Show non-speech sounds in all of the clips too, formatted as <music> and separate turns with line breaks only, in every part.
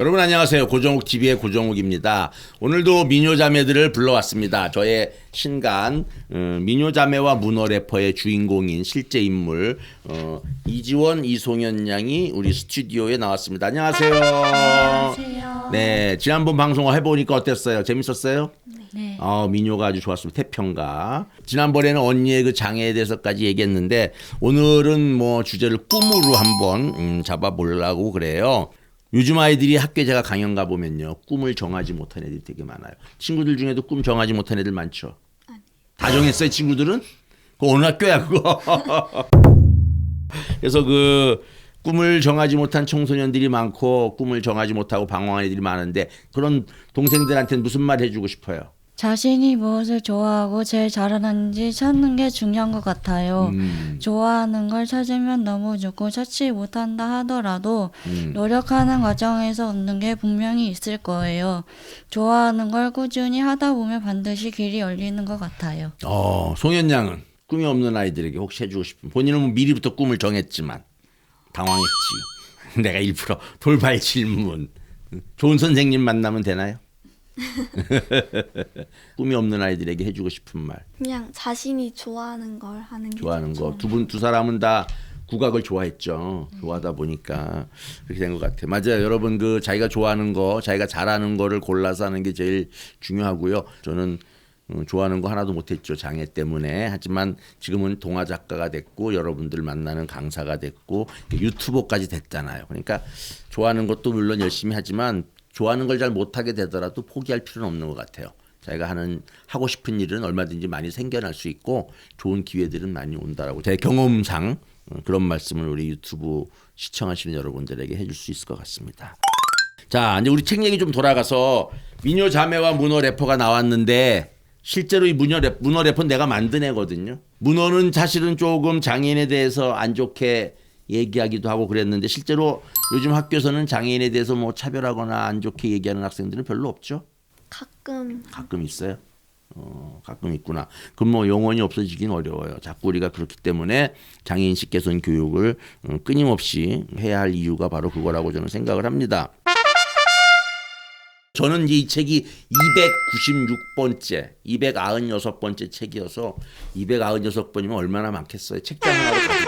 여러분 안녕하세요. 고정욱 TV의 고정욱입니다. 오늘도 미녀 자매들을 불러왔습니다. 저의 신간 어, 미녀 자매와 문어 래퍼의 주인공인 실제 인물 어, 이지원 이송현 양이 우리 스튜디오에 나왔습니다. 안녕하세요.
안녕하세요.
네, 지난번 방송 해보니까 어땠어요? 재밌었어요?
네.
어, 민요가 아주 좋았습니다. 태평가. 지난번에는 언니의 그 장애에 대해서까지 얘기했는데 오늘은 뭐 주제를 꿈으로 한번 음, 잡아보려고 그래요. 요즘 아이들이 학교에 제가 강연 가보면요. 꿈을 정하지 못한 애들이 되게 많아요. 친구들 중에도 꿈 정하지 못한 애들 많죠. 다 정했어요, 친구들은? 그 어느 학교야, 그거? <laughs> 그래서 그 꿈을 정하지 못한 청소년들이 많고 꿈을 정하지 못하고 방황한 애들이 많은데 그런 동생들한테는 무슨 말 해주고 싶어요?
자신이 무엇을 좋아하고 제일 잘하는지 찾는 게 중요한 것 같아요.
음,
좋아하는 걸 찾으면 너무 좋고 찾지 못한다 하더라도
음.
노력하는 과정에서 얻는 게 분명히 있을 거예요. 좋아하는 걸 꾸준히 하다 보면 반드시 길이 열리는 것 같아요.
어, 송현 양은 꿈이 없는 아이들에게 혹시 해주고 싶은 본인은 뭐 미리부터 꿈을 정했지만 당황했지. <laughs> 내가 일부러 돌발 질문. 좋은 선생님 만나면 되나요? <laughs> 꿈이 없는 아이들에게 해주고 싶은 말,
그냥 자신이 좋아하는 걸 하는 게
좋아하는. 거. 두 분 두 사람은 다 국악을 좋아했죠. 좋아하다 보니까 그렇게 된 것 같아요. 맞아요. 여러분 그 자기가 좋아하는 거, 자기가 잘하는 거를 골라서 하는 게 제일 중요하고요. 저는 음, 좋아하는 거 하나도 못했죠 장애 때문에 하지만 지금은 동화 작가가 됐고 여러분들 만나는 강사가 됐고 유튜버까지 됐잖아요 그러니까 좋아하는 것도 물론 열심히 하지만 좋아하는 걸 잘 못하게 되더라도 포기할 필요는 없는 것 같아요 자기가 하는 하고 싶은 일은 얼마든지 많이 생겨날 수 있고 좋은 기회들은 많이 온다라고 제 경험상 어, 그런 말씀을 우리 유튜브 시청하시는 여러분들에게 해줄 수 있을 것 같습니다. 자, 이제 우리 책 얘기 좀 돌아가서 미녀 자매와 문어 래퍼가 나왔는데 실제로 이 문어 래퍼, 문어 래퍼는 내가 만든 애거든요. 문어는 사실은 조금 장애인에 대해서 안 좋게 얘기하기도 하고 그랬는데 실제로 요즘 학교에서는 장애인에 대해서 뭐 차별하거나 안 좋게 얘기하는 학생들은 별로 없죠.
가끔
가끔 있어요. 어, 가끔 있구나. 그럼 뭐 영원히 없어지긴 어려워요. 자꾸 우리가 그렇기 때문에 장애인식 개선 교육을 어, 끊임없이 해야 할 이유가 바로 그거라고 저는 생각을 합니다. 저는 이 책이 296번째, 296번째 책이어서 296번이면 얼마나 많겠어요. 책장 하나로.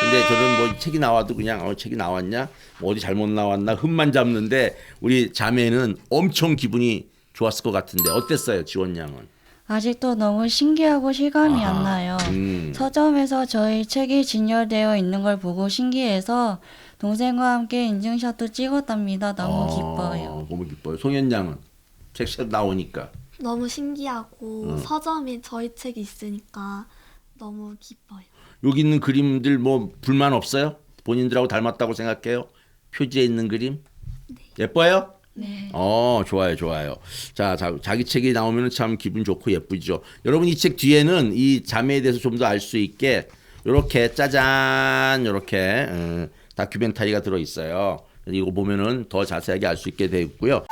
근데 저는 뭐 책이 나와도 그냥 어 책이 나왔냐 뭐 어디 잘못 나왔나 흠만 잡는데 우리 자매는 엄청 기분이 좋았을 것 같은데 어땠어요 지원 양은?
아직도 너무 신기하고 실감이 안 나요.
음.
서점에서 저희 책이 진열되어 있는 걸 보고 신기해서 동생과 함께 인증샷도 찍었답니다. 너무
어,
기뻐요.
너무 기뻐요. 송현 양은 책샷 나오니까
너무 신기하고
어.
서점에 저희 책이 있으니까 너무 기뻐요.
여기 있는 그림들 뭐 불만 없어요? 본인들하고 닮았다고 생각해요? 표지에 있는 그림 예뻐요?
네.
어, 좋아요, 좋아요. 자, 자 자기 책이 나오면 참 기분 좋고 예쁘죠. 여러분 이 책 뒤에는 이 자매에 대해서 좀 더 알 수 있게 요렇게 짜잔 요렇게 어, 다큐멘터리가 들어 있어요. 이거 보면은 더 자세하게 알 수 있게 되어 있고요.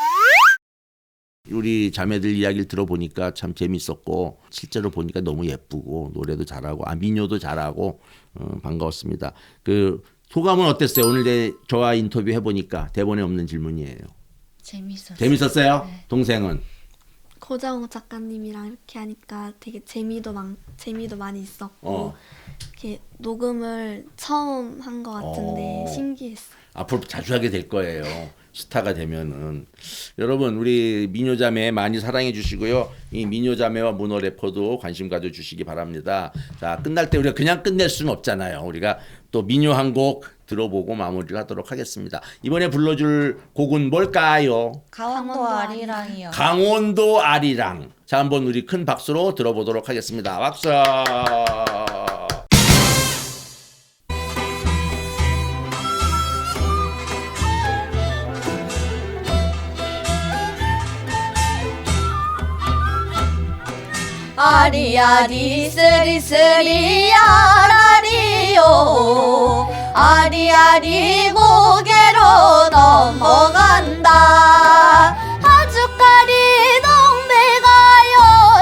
우리 자매들 이야기를 들어보니까 참 재밌었고 실제로 보니까 너무 예쁘고 노래도 잘하고 아 민요도 잘하고 어, 반가웠습니다. 그 소감은 어땠어요? 오늘 내 저와 인터뷰 해보니까 대본에 없는 질문이에요.
재밌었어요.
재밌었어요? 동생은?
고정욱 작가님이랑 이렇게 하니까 되게 재미도 많 재미도 많이 있었고
어.
이렇게 녹음을 처음 한 것 같은데
어.
신기했어요.
앞으로 자주 하게 될 거예요. 스타가 되면은 여러분 우리 미녀자매 많이 사랑해 주시고요. 이 미녀자매와 문어 래퍼도 관심 가져 주시기 바랍니다. 자 끝날 때 우리가 그냥 끝낼 수는 없잖아요. 우리가 또 민요 한곡 들어보고 마무리를 하도록 하겠습니다. 이번에 불러줄 곡은 뭘까요?
강원도
강원도
아리랑이요.
강원도 아리랑. 자 한번 우리 큰 박수로 들어보도록 하겠습니다. 박수.
아리아리 쓰리쓰리 아라리요. 아리아리 고개로 넘어간다. 아주까리 동네 가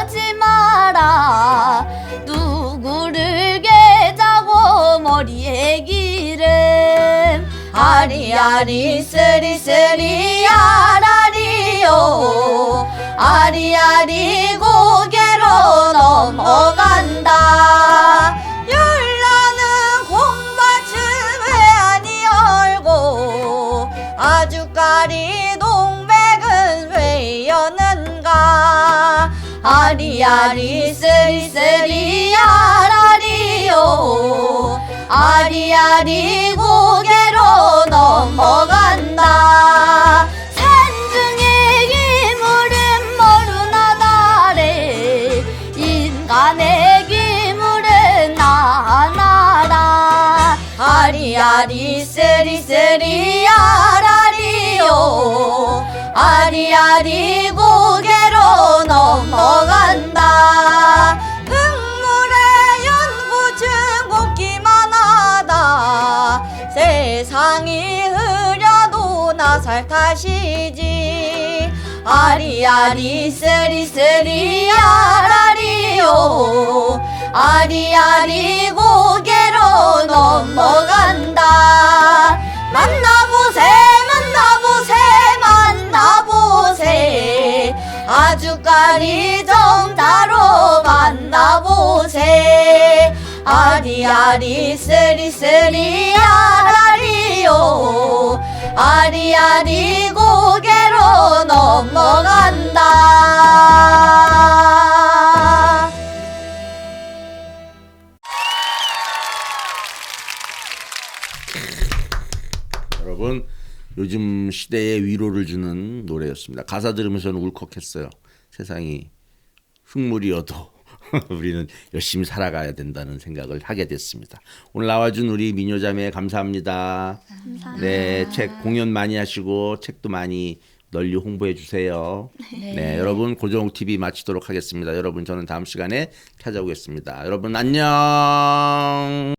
여지 마라. 누구를 괴자고 머리에 기름. 아 아리아리 쓰리쓰리 아라리요. 아리아리 고개 아리아리 쓰리쓰리 아라리요 아리아리 고개로 넘어간다. 산중의 기물은 모르나다래. 인간의 기물은 나나라 아리아리 쓰리쓰리 아라리요 아리아리 고 나살 탓이지. 아리아리 쓰리쓰리 아라리요. 아리아리 고개로 넘어간다. 만나보세 만나보세 만나보세. 아주까리 정자로 만나보세. 아리아리 쓰리쓰리 아라리요 아리아리 고개로 넘어간다
여러분 요즘 시대에 위로를 주는 노래였습니다. 가사 들으면서는 울컥했어요. 세상이 흙물이어도 <laughs> 우리는 열심히 살아가야 된다는 생각을 하게 됐습니다. 오늘 나와준 우리 미녀자매 감사합니다. 네, 책 공연 많이 하시고 책도 많이 널리 홍보해 주세요. 네. 여러분 고정 TV 마치도록 하겠습니다. 여러분 저는 다음 시간에 찾아오겠습니다. 여러분 안녕.